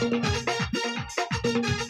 Thank you.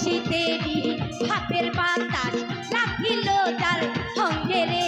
শীতেরই হাতের বাতাস রাখিল তার সঙ্গে রে।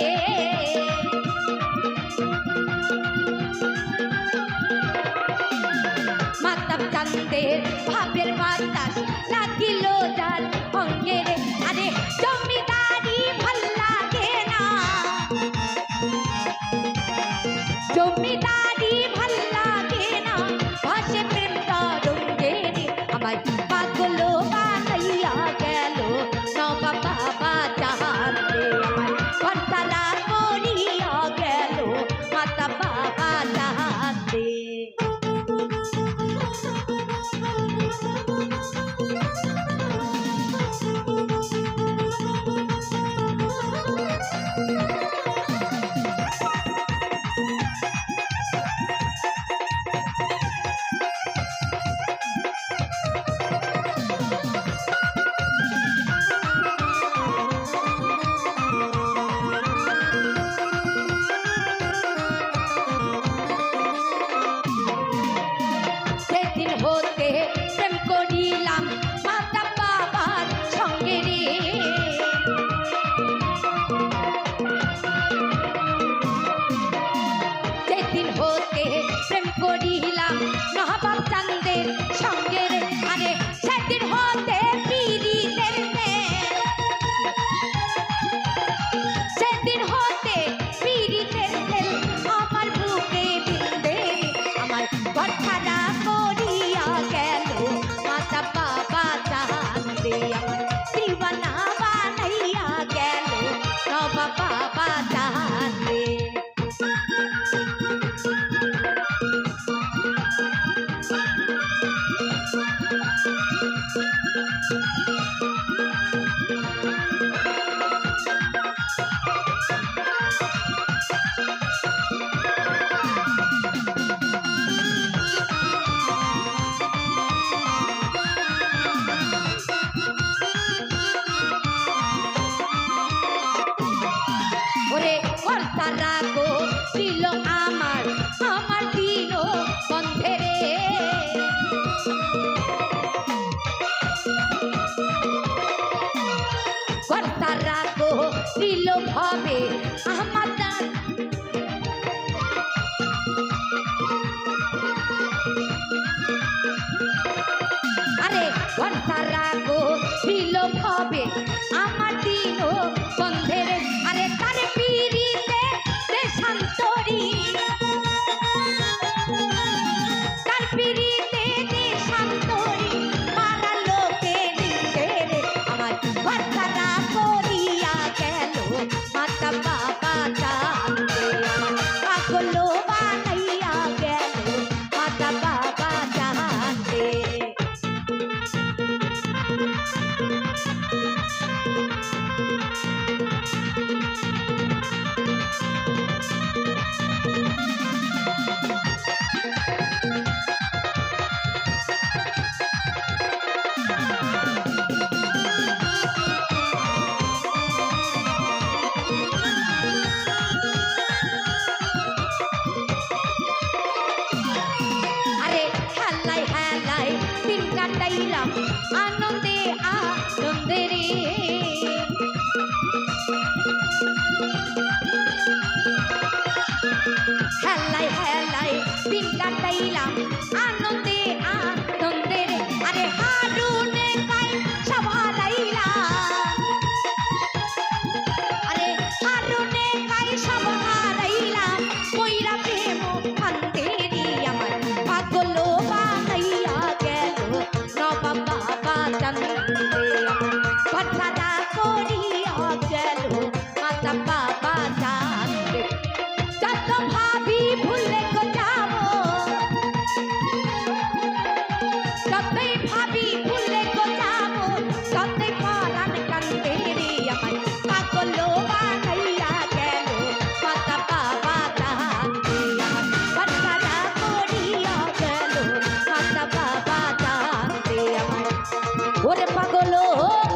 Música ছিল ভবে আমার কাটাইলাম আনন্দে আনন্দে রে। আরে হারুনে কাই সবারাইলাম আরে হারুনে কাই সবারাইলাম কইরা প্রেম ভান্তে রে আমার পাগল বানাইয়া গেল। নবাব বাবা জানতে আমার পাঠাদা করিয়া গেল। মাতা বাবা জান হলো